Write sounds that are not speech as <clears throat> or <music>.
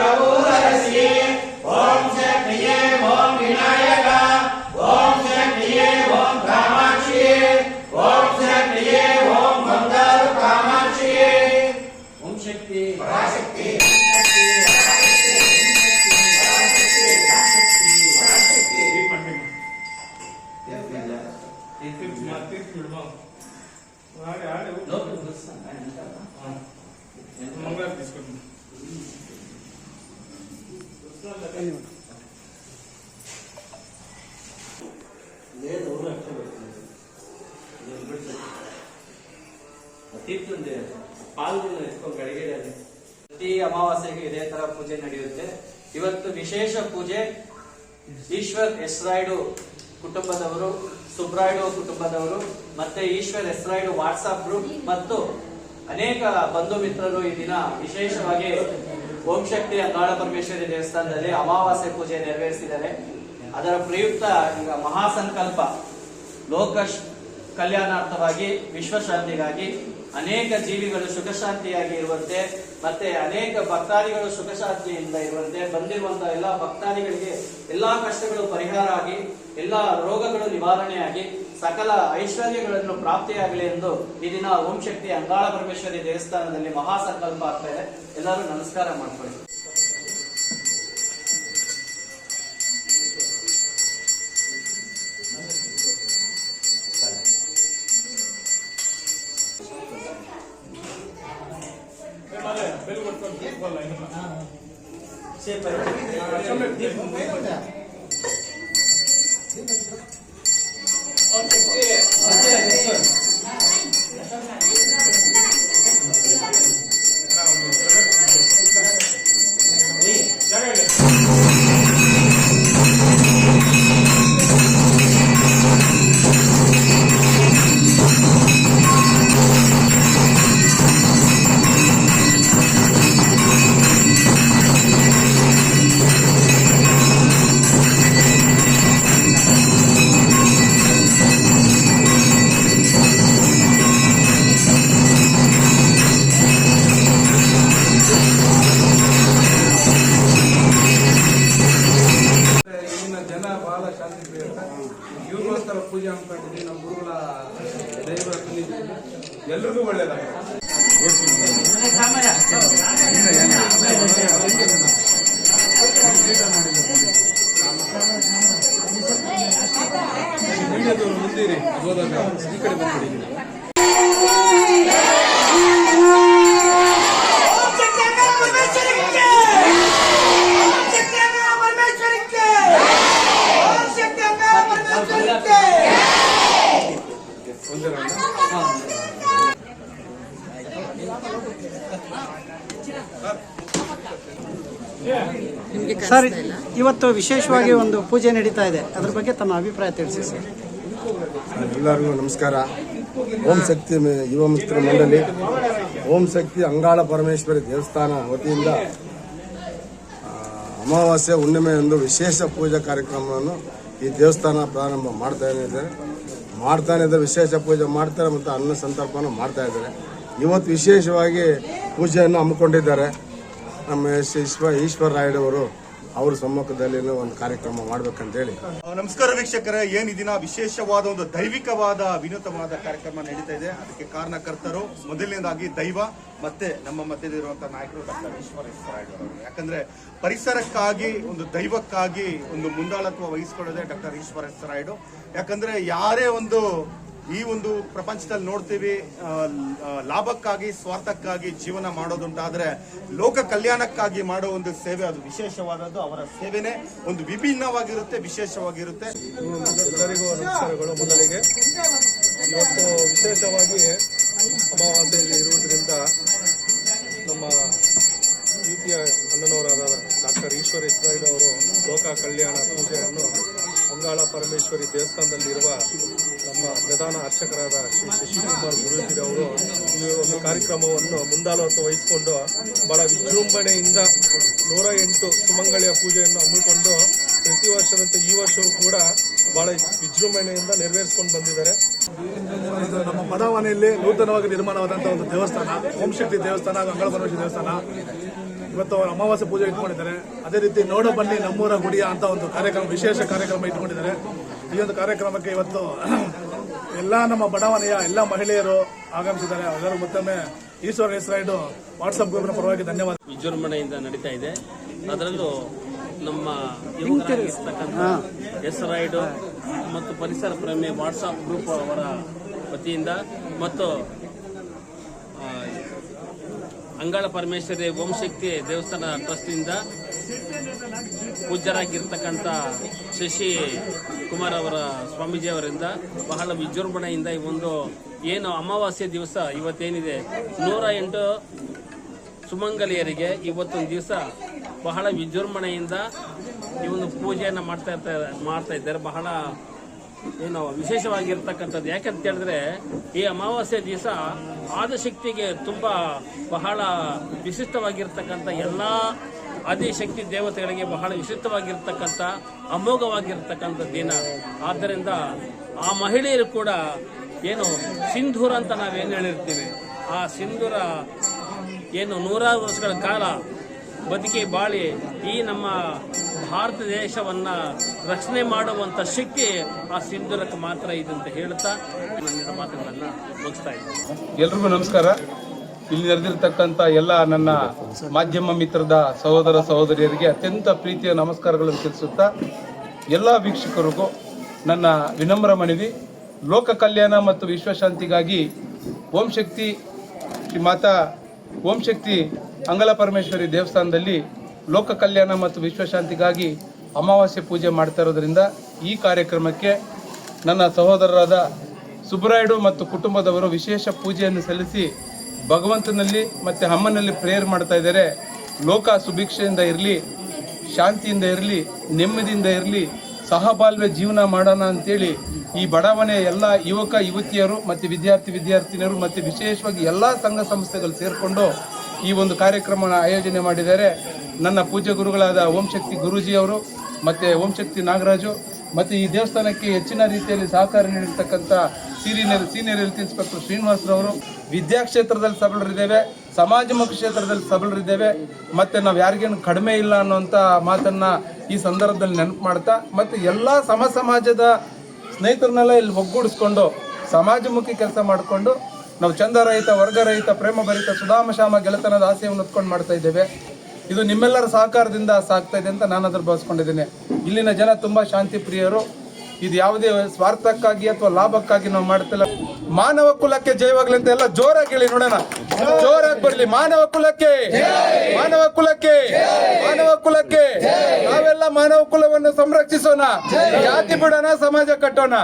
ಓಂ ಗಳಿಗೆಯಲ್ಲಿ ಪ್ರತಿ ಅಮಾವಾಸ್ಯೆಗೆ ಇದೇ ತರ ಪೂಜೆ ನಡೆಯುತ್ತೆ. ಇವತ್ತು ವಿಶೇಷ ಪೂಜೆ ಈಶ್ವರ್ ಎಸ್ರಾಯ್ಡು ಕುಟುಂಬದವರು, ಸುಬ್ರಾಯ್ಡು ಕುಟುಂಬದವರು, ಮತ್ತೆ ಈಶ್ವರ್ ಎಸ್ರಾಯ್ಡು ವಾಟ್ಸ್ಆಪ್ ಗ್ರೂಪ್ ಮತ್ತು ಅನೇಕ ಬಂಧು ಮಿತ್ರರು ಈ ದಿನ ವಿಶೇಷವಾಗಿ ಓಂ ಶಕ್ತಿ ಅಂಗಾಳ ಪರಮೇಶ್ವರಿ ದೇವಸ್ಥಾನದಲ್ಲಿ ಅಮಾವಾಸ್ಯೆ ಪೂಜೆ ನೆರವೇರಿಸಿದ್ದಾರೆ. ಅದರ ಪ್ರಯುಕ್ತ ಈಗ ಮಹಾಸಂಕಲ್ಪ ಲೋಕ ಕಲ್ಯಾಣಾರ್ಥವಾಗಿ, ವಿಶ್ವಶಾಂತಿಗಾಗಿ ಅನೇಕ ಜೀವಿಗಳು ಸುಖಶಾಂತಿಯಾಗಿ ಇರುವಂತೆ ಮತ್ತೆ ಅನೇಕ ಭಕ್ತಾದಿಗಳು ಸುಖಶಾಂತಿಯಿಂದ ಇರುವಂತೆ ಬಂದಿರುವಂತಹ ಎಲ್ಲಾ ಭಕ್ತಾದಿಗಳಿಗೆ ಎಲ್ಲಾ ಕಷ್ಟಗಳು ಪರಿಹಾರ ಆಗಿ, ಎಲ್ಲಾ ರೋಗಗಳು ನಿವಾರಣೆಯಾಗಿ, ಸಕಲ ಐಶ್ವರ್ಯಗಳನ್ನು ಪ್ರಾಪ್ತಿಯಾಗಲಿ ಎಂದು ಈ ದಿನ ಓಂ ಶಕ್ತಿ ಅಂಗಾಳ ಪರಮೇಶ್ವರಿ ದೇವಸ್ಥಾನದಲ್ಲಿ ಮಹಾಸಂಕಲ್ಪ ಆಗ್ತಾ ಇದೆ. ಎಲ್ಲರೂ ನಮಸ್ಕಾರ ಮಾಡ್ಕೊಳ್ಳಿ. ಇಲ್ಲಿನ ಪೂಜೆ ಹಮ್ಮಿಕೊಂಡಿದ್ದೀವಿ ನಮ್ಮ ಗುರುಗಳ ದೈವ ಒಳ್ಳೇದಾಗುತ್ತೆ ಮೀಡಿಯಾದವರು ಮುಂದಿರಿ ಹೋದಾಗ ಈ ಕಡೆ ಬಂದ್ಬಿಡಿ. ಸರ್, ಇವತ್ತು ವಿಶೇಷವಾಗಿ ಒಂದು ಪೂಜೆ ನಡೀತಾ ಇದೆ. ಅದ್ರ ಬಗ್ಗೆ ತಮ್ಮ ಅಭಿಪ್ರಾಯ ತಿಳಿಸಿ ಸರ್. ಎಲ್ಲರಿಗೂ ನಮಸ್ಕಾರ. ಓಂ ಶಕ್ತಿ ಯುವ ಮಿತ್ರ ಮಂಡಳಿ. ಓಂ ಶಕ್ತಿ ಅಂಗಾಳ ಪರಮೇಶ್ವರಿ ದೇವಸ್ಥಾನ ವತಿಯಿಂದ ಅಮಾವಾಸ್ಯೆ ಹುಣ್ಣಿಮೆಯಂದು ವಿಶೇಷ ಪೂಜಾ ಕಾರ್ಯಕ್ರಮವನ್ನು ಈ ದೇವಸ್ಥಾನ ಪ್ರಾರಂಭ ಮಾಡ್ತಾ ಇದ್ದಾರೆ. ಮಾಡ್ತಾನೆ ಇದ್ದಾರೆ, ವಿಶೇಷ ಪೂಜೆ ಮಾಡ್ತಾರೆ ಮತ್ತು ಅನ್ನ ಸಂತರ್ಪಣ ಮಾಡ್ತಾ ಇದ್ದಾರೆ. ಇವತ್ತು ವಿಶೇಷವಾಗಿ ಪೂಜೆಯನ್ನು ಹಮ್ಮಿಕೊಂಡಿದ್ದಾರೆ ನಮ್ಮ ಎಸ್ ಈಶ್ವ ಈಶ್ವರ ರಾಯಡವರು ಅವ್ರ ಸಮ್ಮುಖದಲ್ಲಿ ಒಂದು ಕಾರ್ಯಕ್ರಮ ಮಾಡ್ಬೇಕಂತೇಳಿ. ನಮಸ್ಕಾರ ವೀಕ್ಷಕರೇ. ಏನ್ ಈ ದಿನ ವಿಶೇಷವಾದ ಒಂದು ದೈವಿಕವಾದ ವಿನೂತವಾದ ಕಾರ್ಯಕ್ರಮ ನಡೀತಾ ಇದೆ? ಅದಕ್ಕೆ ಕಾರಣಕರ್ತರು, ಮೊದಲನೇದಾಗಿ ದೈವ ಮತ್ತೆ ನಮ್ಮ ಮಧ್ಯದಲ್ಲಿರುವಂತಹ ನಾಯಕರು ಡಾಕ್ಟರ್ ಈಶ್ವರ ಎಸ್ ರಾಯ್ಡು ಅವರು. ಯಾಕಂದ್ರೆ ಪರಿಸರಕ್ಕಾಗಿ, ಒಂದು ದೈವಕ್ಕಾಗಿ ಒಂದು ಮುಂದಾಳತ್ವ ವಹಿಸ್ಕೊಳ್ಳೋದೇ ಡಾಕ್ಟರ್ ಈಶ್ವರ ಎಸ್ ರಾಯ್ಡು ಯಾಕಂದ್ರೆ ಯಾರೇ ಒಂದು ಈ ಒಂದು ಪ್ರಪಂಚದಲ್ಲಿ ನೋಡ್ತೀವಿ ಲಾಭಕ್ಕಾಗಿ, ಸ್ವಾರ್ಥಕ್ಕಾಗಿ ಜೀವನ ಮಾಡೋದುಂಟಾದ್ರೆ ಲೋಕ ಕಲ್ಯಾಣಕ್ಕಾಗಿ ಮಾಡೋ ಒಂದು ಸೇವೆ ಅದು ವಿಶೇಷವಾದದ್ದು, ಅವರ ಸೇವೆನೇ ಒಂದು ವಿಭಿನ್ನವಾಗಿರುತ್ತೆ, ವಿಶೇಷವಾಗಿರುತ್ತೆ. ಮೊದಲಿಗೆ. ಇವತ್ತು ವಿಶೇಷವಾಗಿ ಅಮಾವಾಸ್ಯೆಯಲ್ಲಿ ಇರುವುದರಿಂದ ನಮ್ಮ ಪ್ರೀತಿಯ ಅಣ್ಣನವರಾದ ಡಾಕ್ಟರ್ ಈಶ್ವರ ಇಸ್ರಾಯ್ಡ್ ಅವರು ಲೋಕ ಕಲ್ಯಾಣ ಪೂಜೆಯನ್ನು ಅಂಗಾಳ ಪರಮೇಶ್ವರಿ ದೇವಸ್ಥಾನದಲ್ಲಿರುವ ನಮ್ಮ ಪ್ರಧಾನ ಅರ್ಚಕರಾದ ಶ್ರೀ ಶಶಿಕುಮಾರ್ ಗುರೂಜಿರವರು ಈ ಒಂದು ಕಾರ್ಯಕ್ರಮವನ್ನು ಮುಂದಾಳತ್ವ ವಹಿಸಿಕೊಂಡು ಬಹಳ ವಿಜೃಂಭಣೆಯಿಂದ ನೂರ ಎಂಟು ಸುಮಂಗಳಿಯ ಪೂಜೆಯನ್ನು ಹಮ್ಮಿಕೊಂಡು ಪ್ರತಿ ವರ್ಷದಂತೆ ಈ ವರ್ಷವೂ ಕೂಡ ಬಹಳ ವಿಜೃಂಭಣೆಯಿಂದ ನೆರವೇರಿಸಿಕೊಂಡು ಬಂದಿದ್ದಾರೆ. ಇದು ನಮ್ಮ ಬಡಾವಣೆಯಲ್ಲಿ ನೂತನವಾಗಿ ನಿರ್ಮಾಣವಾದಂತಹ ಒಂದು ದೇವಸ್ಥಾನ ಓಂಶಕ್ತಿ ದೇವಸ್ಥಾನ ಗಂಗಳ ಪರಮೇಶ್ವರಿ ದೇವಸ್ಥಾನ. ಇವತ್ತು ಅವರು ಅಮಾವಾಸ್ಯೆ ಪೂಜೆ ಇಟ್ಕೊಂಡಿದ್ದಾರೆ. ಅದೇ ರೀತಿ ನೋಡ ಬನ್ನಿ ನಮ್ಮೂರ ಗುಡಿಯ ಅಂತ ಒಂದು ಕಾರ್ಯಕ್ರಮ ವಿಶೇಷ ಕಾರ್ಯಕ್ರಮ ಇಟ್ಕೊಂಡಿದ್ದಾರೆ. ಈ ಒಂದು ಕಾರ್ಯಕ್ರಮಕ್ಕೆ ಇವತ್ತು <clears throat> ಎಲ್ಲ ನಮ್ಮ ಬಡಾವಣೆಯ ಎಲ್ಲ ಮಹಿಳೆಯರು ಆಗಮಿಸಿದ್ದಾರೆ. ಅದರ ಮತ್ತೊಮ್ಮೆ ಈಶ್ವರ ಹೆಸರಾಯ್ಡು ವಾಟ್ಸಪ್ ಗ್ರೂಪ್ನ ಪರವಾಗಿ ಧನ್ಯವಾದ. ವಿಜೃಂಭಣೆಯಿಂದ ನಡೀತಾ ಇದೆ. ಅದರಲ್ಲೂ ನಮ್ಮ ಯುವಕರಾಗಿರ್ತಕ್ಕಂಥ ಹೆಸರಾಯ್ಡು ಮತ್ತು ಪರಿಸರ ಪ್ರೇಮಿ ವಾಟ್ಸಾಪ್ ಗ್ರೂಪ್ ಅವರ ವತಿಯಿಂದ ಮತ್ತು ಅಂಗಳ ಪರಮೇಶ್ವರಿ ಓಂಶಕ್ತಿ ದೇವಸ್ಥಾನ ಟ್ರಸ್ಟಿಂದ ಪೂಜ್ಯರಾಗಿರ್ತಕ್ಕಂಥ ಶಶಿ ಕುಮಾರ್ ಅವರ ಸ್ವಾಮೀಜಿಯವರಿಂದ ಬಹಳ ವಿಜೃಂಭಣೆಯಿಂದ ಈ ಒಂದು ಏನು ಅಮಾವಾಸ್ಯೆ ದಿವಸ ಇವತ್ತೇನಿದೆ ನೂರ ಎಂಟು ಸುಮಂಗಲಿಯರಿಗೆ ಇವತ್ತೊಂದು ದಿವಸ ಬಹಳ ವಿಜೃಂಭಣೆಯಿಂದ ಈ ಒಂದು ಪೂಜೆಯನ್ನು ಮಾಡ್ತಾ ಇರ್ತಾ ಮಾಡ್ತಾ ಇದ್ದಾರೆ. ಬಹಳ ಏನು ವಿಶೇಷವಾಗಿರ್ತಕ್ಕಂಥದ್ದು. ಯಾಕಂತ ಹೇಳಿದ್ರೆ, ಈ ಅಮಾವಾಸ್ಯೆ ದಿವಸ ಆದಿಶಕ್ತಿಗೆ ತುಂಬ ಬಹಳ ವಿಶಿಷ್ಟವಾಗಿರ್ತಕ್ಕಂಥ ಎಲ್ಲ ಆದಿಶಕ್ತಿ ದೇವತೆಗಳಿಗೆ ಬಹಳ ವಿಶಿಷ್ಟವಾಗಿರ್ತಕ್ಕಂಥ, ಅಮೋಘವಾಗಿರ್ತಕ್ಕಂಥ ದಿನ. ಆದ್ದರಿಂದ ಆ ಮಹಿಳೆಯರು ಕೂಡ ಏನು ಸಿಂಧೂರ ಅಂತ ನಾವೇನು ಹೇಳಿರ್ತೀವಿ. ಆ ಸಿಂಧೂರ ಏನು ನೂರಾರು ವರ್ಷಗಳ ಕಾಲ ಬದುಕಿ ಬಾಳಿ ಈ ನಮ್ಮ ಭಾರತ ದೇಶವನ್ನ ರಕ್ಷಣೆ ಮಾಡುವಂತ ಶಕ್ತಿ ಆ ಸಿಂಧುರಕ್ಕೆ ಮಾತ್ರ ಇದೆ ಅಂತ ಹೇಳ್ತಾ ನನ್ನ ಮಾತುಗಳನ್ನ ಮುಗಿಸ್ತಾ ಇದ್ದೀನಿ. ಎಲ್ರಿಗೂ ನಮಸ್ಕಾರ. ಇಲ್ಲಿ ನೆರೆದಿರ್ತಕ್ಕಂಥ ಎಲ್ಲ ನನ್ನ ಮಾಧ್ಯಮ ಮಿತ್ರದ ಸಹೋದರ ಸಹೋದರಿಯರಿಗೆ ಅತ್ಯಂತ ಪ್ರೀತಿಯ ನಮಸ್ಕಾರಗಳನ್ನು ತಿಳಿಸುತ್ತಾ ಎಲ್ಲ ವೀಕ್ಷಕರಿಗೂ ನನ್ನ ವಿನಮ್ರ ಮನವಿ. ಲೋಕ ಕಲ್ಯಾಣ ಮತ್ತು ವಿಶ್ವಶಾಂತಿಗಾಗಿ ಓಂ ಶಕ್ತಿ ಶ್ರೀ ಮಾತಾ ಓಂ ಶಕ್ತಿ ಅಂಗಲ ಪರಮೇಶ್ವರಿ ದೇವಸ್ಥಾನದಲ್ಲಿ ಲೋಕ ಕಲ್ಯಾಣ ಮತ್ತು ವಿಶ್ವಶಾಂತಿಗಾಗಿ ಅಮಾವಾಸ್ಯೆ ಪೂಜೆ ಮಾಡ್ತಾ ಇರೋದ್ರಿಂದ ಈ ಕಾರ್ಯಕ್ರಮಕ್ಕೆ ನನ್ನ ಸಹೋದರರಾದ ಸುಬ್ರಾಯ್ಡು ಮತ್ತು ಕುಟುಂಬದವರು ವಿಶೇಷ ಪೂಜೆಯನ್ನು ಸಲ್ಲಿಸಿ ಭಗವಂತನಲ್ಲಿ ಮತ್ತು ಅಮ್ಮನಲ್ಲಿ ಪ್ರೇಯರ್ ಮಾಡ್ತಾ ಇದ್ದಾರೆ. ಲೋಕ ಸುಭಿಕ್ಷೆಯಿಂದ ಇರಲಿ, ಶಾಂತಿಯಿಂದ ಇರಲಿ, ನೆಮ್ಮದಿಯಿಂದ ಇರಲಿ ಸಹಬಾಲ್ವೆ ಜೀವನ ಮಾಡೋಣ ಅಂತೇಳಿ ಈ ಬಡಾವಣೆಯ ಎಲ್ಲ ಯುವಕ, ಯುವತಿಯರು ಮತ್ತು ವಿದ್ಯಾರ್ಥಿ, ವಿದ್ಯಾರ್ಥಿನಿಯರು ಮತ್ತು ವಿಶೇಷವಾಗಿ ಎಲ್ಲ ಸಂಘ ಸಂಸ್ಥೆಗಳು ಸೇರಿಕೊಂಡು ಈ ಒಂದು ಕಾರ್ಯಕ್ರಮನ ಆಯೋಜನೆ ಮಾಡಿದ್ದಾರೆ. ನನ್ನ ಪೂಜ್ಯ ಗುರುಗಳಾದ ಓಂ ಶಕ್ತಿ ಗುರೂಜಿಯವರು ಮತ್ತು ಓಂ ಶಕ್ತಿ ನಾಗರಾಜು ಮತ್ತು ಈ ದೇವಸ್ಥಾನಕ್ಕೆ ಹೆಚ್ಚಿನ ರೀತಿಯಲ್ಲಿ ಸಹಕಾರ ನೀಡಿರ್ತಕ್ಕಂಥ ಸೀನಿಯರ್ ಸೀನಿಯರ್ ಹೆಲ್ತ್ ಇನ್ಸ್ಪೆಕ್ಟರ್ ಶ್ರೀನಿವಾಸರವರು ವಿದ್ಯಾಕ್ಷೇತ್ರದಲ್ಲಿ ಸಬಲರಿದ್ದೇವೆ, ಸಮಾಜಮುಖ ಕ್ಷೇತ್ರದಲ್ಲಿ ಸಬಲರಿದ್ದೇವೆ, ಮತ್ತು ನಾವು ಯಾರಿಗೇನು ಕಡಿಮೆ ಇಲ್ಲ ಅನ್ನೋಂಥ ಮಾತನ್ನು ಈ ಸಂದರ್ಭದಲ್ಲಿ ನೆನಪು ಮಾಡ್ತಾ, ಮತ್ತು ಎಲ್ಲ ಸಮ ಸಮಾಜದ ಸ್ನೇಹಿತರನ್ನೆಲ್ಲ ಇಲ್ಲಿ ಒಗ್ಗೂಡಿಸ್ಕೊಂಡು ಸಮಾಜಮುಖಿ ಕೆಲಸ ಮಾಡಿಕೊಂಡು ನಾವು ಚಂದರಹಿತ, ವರ್ಗರಹಿತ ಪ್ರೇಮ ಭರಿತ ಸುಧಾಮ ಶಾಮ ಗೆಳೆತನದ ಆಸೆಯನ್ನು ಉತ್ಕೊಂಡು ಮಾಡ್ತಾ ಇದ್ದೇವೆ. ಇದು ನಿಮ್ಮೆಲ್ಲರ ಸಹಕಾರದಿಂದ ಸಾಕ್ತಾ ಇದೆ ಅಂತ ನಾನು ಅದ್ರ ಬಳಸ್ಕೊಂಡಿದ್ದೀನಿ ಇಲ್ಲಿನ ಜನ ತುಂಬಾ ಶಾಂತಿ ಪ್ರಿಯರು ಇದು ಯಾವುದೇ ಸ್ವಾರ್ಥಕ್ಕಾಗಿ ಅಥವಾ ಲಾಭಕ್ಕಾಗಿ ನಾವು ಮಾಡ್ತಿಲ್ಲ. ಮಾನವ ಕುಲಕ್ಕೆ ಜಯವಾಗ್ಲಿ ಅಂತ ಎಲ್ಲ ಜೋರಾಗಿ ಹೇಳಿ ನೋಡೋಣ. ಜೋರಾಗಿ ಬರ್ಲಿ. ಮಾನವ ಕುಲಕ್ಕೆ. ಮಾನವ ಕುಲಕ್ಕೆ. ಮಾನವ ಕುಲಕ್ಕೆ. ನಾವೆಲ್ಲ ಮಾನವ ಕುಲವನ್ನು ಸಂರಕ್ಷಿಸೋಣ. ಜಾತಿ ಬಿಡೋಣ, ಸಮಾಜ ಕಟ್ಟೋಣ.